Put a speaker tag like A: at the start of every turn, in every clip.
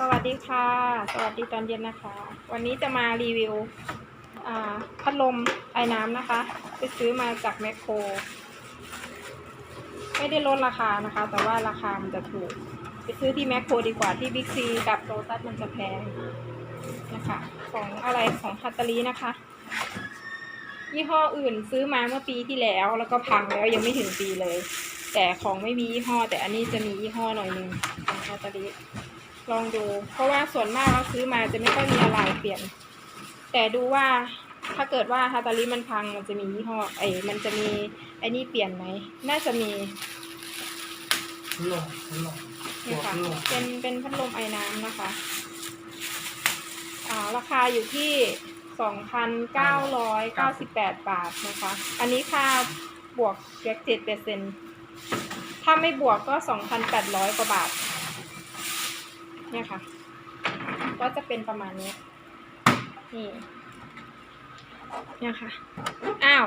A: สวัสดีค่ะ สวัสดีตอนเย็นนะคะ วันนี้จะมารีวิวพัดลมไอ้น้ำนะคะ ไปซื้อมาจากแมคโคร ไม่ได้ลดราคานะคะ แต่ว่าราคามันจะถูก ไปซื้อที่แมคโครดีกว่าที่บิ๊กซีกับโ o ตัสมันจะแพงนะคะ ของอะไรของฮัตาลีนะคะ ยี่ห้ออื่นซื้อมาเมื่อปีที่แล้ว แล้วก็พังแล้วยังไม่ถึงปีเลย แต่ของไม่มียี่ห้อ แต่อันนี้จะมียี่ห้อหน่อยนึงของฮัตตาลี ลองดู เพราะว่าส่วนมากเราซื้อมาจะไม่ค่อยมีอะไรเปลี่ยน แต่ดูว่าถ้าเกิดว่าฮาตาลิมันพังมันจะมียี่ห้อไอ้มันจะมีไอ้นี่เปลี่ยนไหมน่าจะมี
B: พัดลมพัดลม
A: เนี่ยค่ะ
B: พัดลม
A: เป็นเป็นพัดลมไอ้น้ำนะคะ อ่าราคาอยู่ที่สองพันเก้าร้อยเก้าสิบแปดบาทนะคะ อันนี้ค่าบวกแจ็คเจ็ดเปอร์เซ็นถ้าไม่บวกก็สองพันแปดร้อยกว่าบาท เนี่ยค่ะ ก็จะเป็นประมาณนี้ นี่เนี่ยค่ะ อ้าว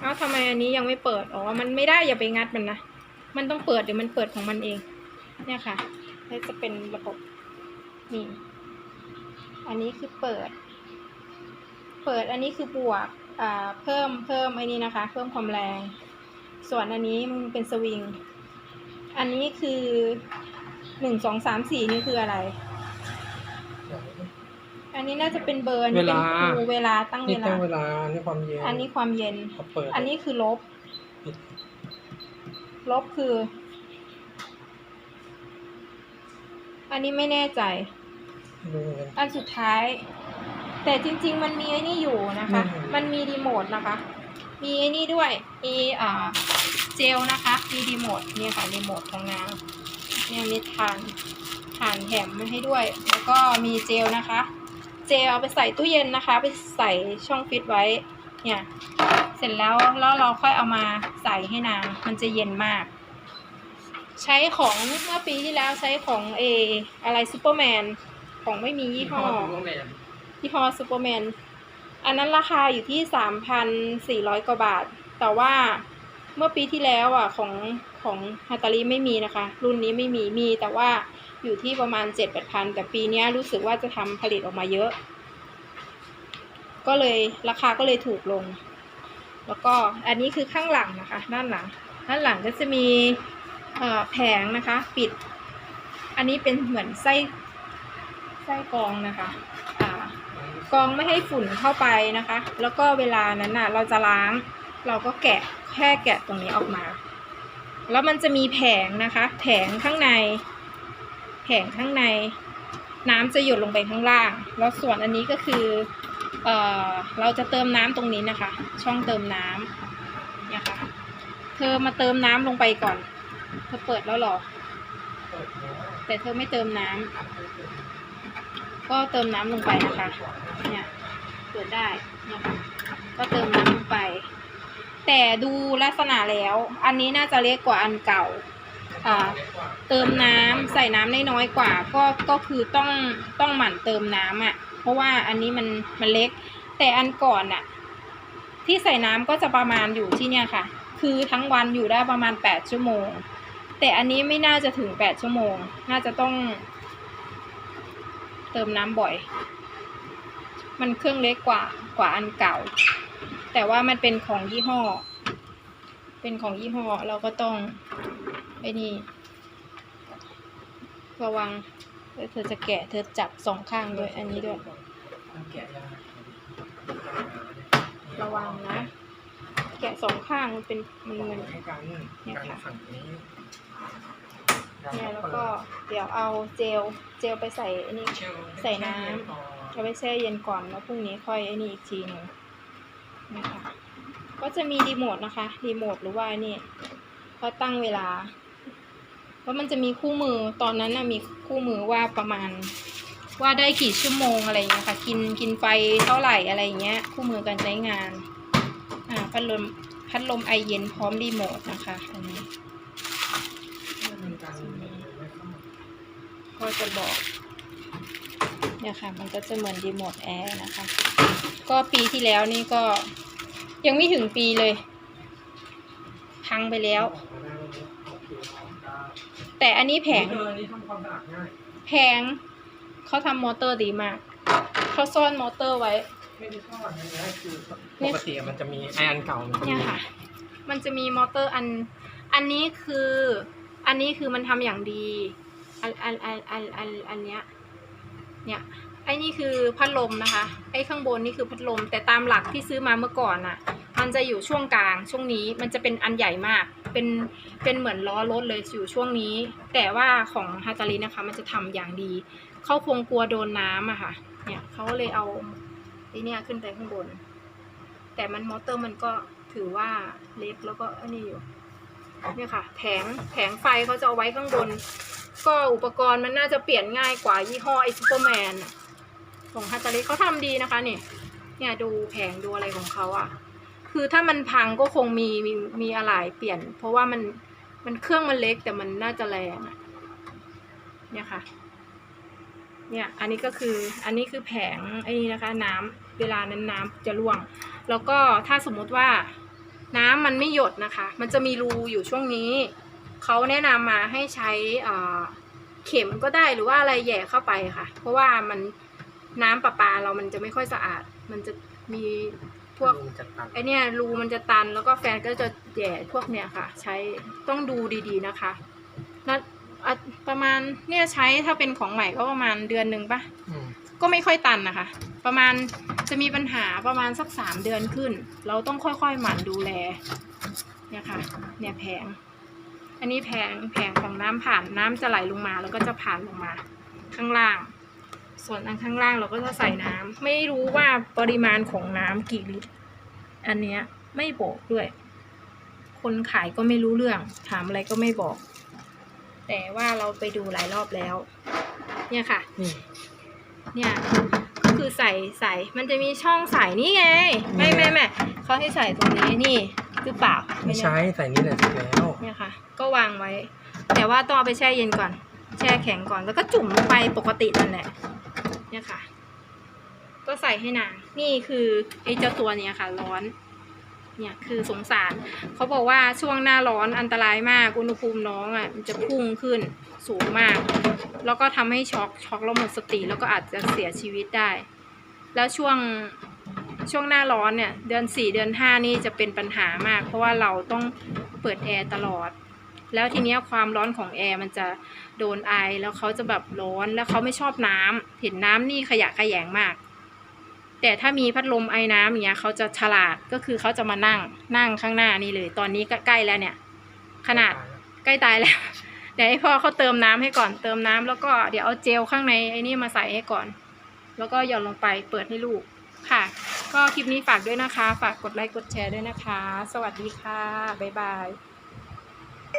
A: เอ้าทำไมอันนี้ยังไม่เปิด อ๋อ มันไม่ได้อย่าไปงัดมันนะ มันต้องเปิดเดี๋ยวมันเปิดของมันเอง เนี่ยค่ะแล้วจะเป็นระบบ นี่ อันนี้คือเปิด เปิดอันนี้คือบวก อ่า เพิ่ม เพิ่มไอ้นี้นะคะ เพิ่มความแรง ส่วนอันนี้มันเป็นสวิง อันนี้คือ หนึ่งสองสามสี่นี่คืออะไร อันนี้น่าจะเป็นเบอร์อันนี้เป็นครูเวลาตั้ง
B: นี่
A: เว
B: ตั้
A: ลา
B: งเวลานี่ความเย็น
A: อันนี้ความเย็น
B: พอเปิด
A: อันนี้คือลบ
B: ปิด
A: ลบคือ อันนี้ไม่แน่ใจ
B: ดูเหมือนกัน
A: อันสุดท้าย แต่จริง ๆ มันมีไอ้นี่อยู่นะคะ
B: อืม
A: มันมีรีโมทนะคะ มีไอ้นี่ด้วยมีอ่าเจลนะคะ มีรีโมทเนี่ยค่ะรีโมทของน้ำ เนี่ยมีฐานฐานแถมมาให้ด้วย แล้วก็มีเจลนะคะ เจลเอาไปใส่ตู้เย็นนะคะ ไปใส่ช่องฟิตไว้ เนี่ย เสร็จแล้วแล้วเราค่อยเอามาใส่ให้นางมันจะเย็นมาก ใช้ของเมื่อปีที่แล้วใช้ของเออะไรซูเปอร์แมนของไม่มียี่ห้อยี่ห้อซูเปอร์แมนอันนั้นราคาอยู่ที่สามพันสี่ร้อยกว่าบาท แต่ว่าเมื่อปีที่แล้วอะของ ของฮัตตาลีไม่มีนะคะ รุ่นนี้ไม่มีมีแต่ว่าอยู่ที่ประมาณเจ็ดแปดพันแต่ปีนี้รู้สึกว่าจะทำผลิตออกมาเยอะ ก็เลยราคาก็เลยถูกลง แล้วก็อันนี้คือข้างหลังนะคะ ด้านหลัง ด้านหลังก็จะมีแผงนะคะ ปิด อันนี้เป็นเหมือนไส้ไส้กองนะคะกองไม่ให้ฝุ่นเข้าไปนะคะ แล้วก็เวลานั้นน่ะ เราจะล้าง เราก็แกะแค่แกะตรงนี้ออกมา แล้วมันจะมีแผงนะคะ แผงข้างใน แผงข้างใน น้ำจะหยดลงไปข้างล่าง แล้วส่วนอันนี้ก็คือเอ่อเราจะเติมน้ำตรงนี้นะคะ ช่องเติมน้ำเนี่ยค่ะ เธอมาเติมน้ำลงไปก่อน เธอเปิดแล้วหรอ
B: แต่
A: เธอไม่เติมน้ำก็เติมน้ำลงไปนะคะ เนี่ย เปิดได้ เนี่ยค่ะ ก็เติมน แต่ดูลักษณะแล้ว อันนี้น่าจะเล็กกว่าอันเก่าเติมน้ำใส่น้ำน้อยกว่า ก็ก็คือต้องต้องหมั่นเติมน้ำอะ เพราะว่าอันนี้มันมันเล็ก แต่อันก่อนอะ ที่ใส่น้ำก็จะประมาณอยู่ที่เนี่ยค่ะ คือทั้งวันอยู่ได้ประมาณแปดชั่วโมง แต่อันนี้ไม่น่าจะถึงแปดชั่วโมง น่าจะต้อง เติมน้ำบ่อย มันเครื่องเล็กกว่ากว่าอันเก่า แต่ว่ามันเป็นของยี่ห้อ เป็นของยี่ห้อเราก็ต้องไอ้นี่ระวังเธอจะแกะเธอจับสองข้างด้วยอันนี้ด้วยระวังนะ แกะสองข้างมันเป็นมัน
B: ต่อ
A: มันเนี่ยค่ะเนี่ยแล้วก็เดี๋ยวเอาเจลเจลไปใส่อันนี้ใส่น้ำเอาไปแช่เย็นก่อนแล้วพรุ่งนี้ค่อยไอ้นี่อีกทีหนึ่ง นะคะก็จะมีรีโมทนะคะรีโมทหรือว่านี่ก็ตั้งเวลาแล้วมันจะมีคู่มือตอนนั้นนะมีคู่มือว่าประมาณ ว่าได้กี่ชั่วโมงอะไรอย่างเงี้ยค่ะ กินกินไฟเท่าไหร่อะไรอย่างเงี้ย คู่มือการใช้งานอ่าพัดลมพัดลมไอเย็นพร้อมรีโมทนะคะอันนี้
B: ก็
A: จะบอกเนี่ยค่ะ มันก็จะเหมือนรีโมทแอร์นะคะ ก็ปีที่แล้วนี่ก็ ยังไม่ถึงปีเลย พังไปแล้ว แต่อันนี้แผง
B: เออนี่ทำความสะอาดง่าย
A: แผงเขาทำมอเตอร์ดีมาก เขาซ่อนมอเตอร์ไว้
B: ไม่ได้ทอดนะนะคือ
A: เนี่
B: ป
A: ย
B: กติอะมันจะมีไออันเก่ามันจะ
A: เนี่ย
B: มี
A: ค่ะ มันจะมีมอเตอร์อัน อันนี้คือ อันนี้คือมันทำอย่างดี อันอันอันอันอันอันเนี้ย เนี่ย ไอ้นี่คือพัดลมนะคะ ไอ้ข้างบนนี่คือพัดลม แต่ตามหลักที่ซื้อมาเมื่อก่อนน่ะ มันจะอยู่ช่วงกลางช่วงนี้มันจะเป็นอันใหญ่มาก เป็นเป็นเหมือนล้อรถเลยอยู่ช่วงนี้ แต่ว่าของฮาตาลีนะคะ มันจะทำอย่างดี เขาคงกลัวโดนน้ำอะค่ะ เนี่ยเขาเลยเอาไอ้เนี่ยขึ้นไปข้างบน แต่มันมอเตอร์มันก็ถือว่าเล็กแล้วก็อันนี้อยู่เนี่ยค่ะ แผงแผงไฟเขาจะเอาไว้ข้างบน ก็อุปกรณ์มันน่าจะเปลี่ยนง่ายกว่ายี่ห้อไอซูเปอร์แมน ของฮาตาลิเขาทำดีนะคะนี่เนี่ยดูแผงดูอะไรของเขาอะคือถ้ามันพังก็คงมีมีมีอะไรเปลี่ยน เพราะว่ามันมันเครื่องมันเล็กแต่มันน่าจะแรงอะเนี่ยค่ะ เนี่ยอันนี้ก็คืออันนี้คือแผงไอ้นี่นะคะ น้ำเวลานั้นน้ำจะร่วง แล้วก็ถ้าสมมุติว่าน้ำมันไม่หยดนะคะ มันจะมีรูอยู่ช่วงนี้เขาแนะนำมาให้ใช้เข็มก็ได้หรือว่าอะไรแย่เข้าไปค่ะ เพราะว่ามัน น้ำประปาเรามันจะไม่ค่อยสะอาด มันจะมีพวก
B: มันจะตัด
A: ไอเนี่ยรูมันจะตันแล้วก็แฟนก็จะแหย่พวกเนี้ยค่ะ ใช้ต้องดูดีๆนะคะแล้วอะประมาณเนี่ยใช้ถ้าเป็นของใหม่ก็ประมาณเดือนหนึ่งปะ
B: อืม
A: ก็ไม่ค่อยตันนะคะ ประมาณจะมีปัญหาประมาณสักสามเดือนขึ้น เราต้องค่อยๆหมั่นดูแลเนี่ยค่ะ เนี่ยแผง อันนี้แผงแผงของน้ำผ่านน้ำจะไหลลงมาแล้วก็จะผ่านลงมา ข้างล่าง ส่วนอันข้างล่างเราก็จะใส่น้ำไม่รู้ว่าปริมาณของน้ำกี่ลิตร อันเนี้ยไม่บอกด้วย คนขายก็ไม่รู้เรื่อง ถามอะไรก็ไม่บอก แต่ว่าเราไปดูหลายรอบแล้ว เนี่ยค่ะ
B: นี่
A: เนี่ยก็คือใส่ใส่มันจะมีช่องใส่นี่ไง ไม่ไม่ไม่เขาให้ใส่ตรงนี้นี่หรือเปล่า
B: ไม่ใช้ใส่นี่แหละเสร็จแล้ว
A: เนี่ยค่ะ ก็วางไว้ แต่ว่าต้องเอาไปแช่เย็นก่อน แช่แข็งก่อนแล้วก็จุ่มลงไปปกตินั่นแหละ เนี่ยค่ะ ก็ใส่ให้นางนี่คือไอ้เจ้าตัวเนี้ยค่ะ ร้อน เนี่ยคือสงสาร เขาบอกว่าช่วงหน้าร้อนอันตรายมาก อุณหภูมิน้องอะมันจะพุ่งขึ้นสูงมาก แล้วก็ทำให้ช็อกช็อกแล้วหมดสติแล้วก็อาจจะเสียชีวิตได้ แล้วช่วงช่วงหน้าร้อนเนี่ย เดือนสี่เดือนห้านี่จะเป็นปัญหามาก เพราะว่าเราต้องเปิดแอร์ตลอด แล้วทีเนี้ยความร้อนของแอร์มันจะโดนไอแล้วเขาจะแบบร้อนแล้วเขาไม่ชอบน้ำเห็นน้ำนี่ขยะแขยงมาก แต่ถ้ามีพัดลมไอ้น้ำอย่างเงี้ยเขาจะฉลาดก็คือเขาจะมานั่งนั่งข้างหน้านี่เลย ตอนนี้ก็ใกล้แล้วเนี่ย ขนาดใกล้ตายแล้วเดี๋ยวให้พ่อเขาเติมน้ำให้ก่อนเติมน้ำแล้วก็เดี๋ยวเอาเจลข้างในไอ้นี่มาใส่ให้ก่อน แล้วก็หย่อนลงไปเปิดให้ลูกค่ะ ก็คลิปนี้ฝากด้วยนะคะ ฝากกดไลค์กดแชร์ด้วยนะคะ สวัสดีค่ะ บ๊ายบาย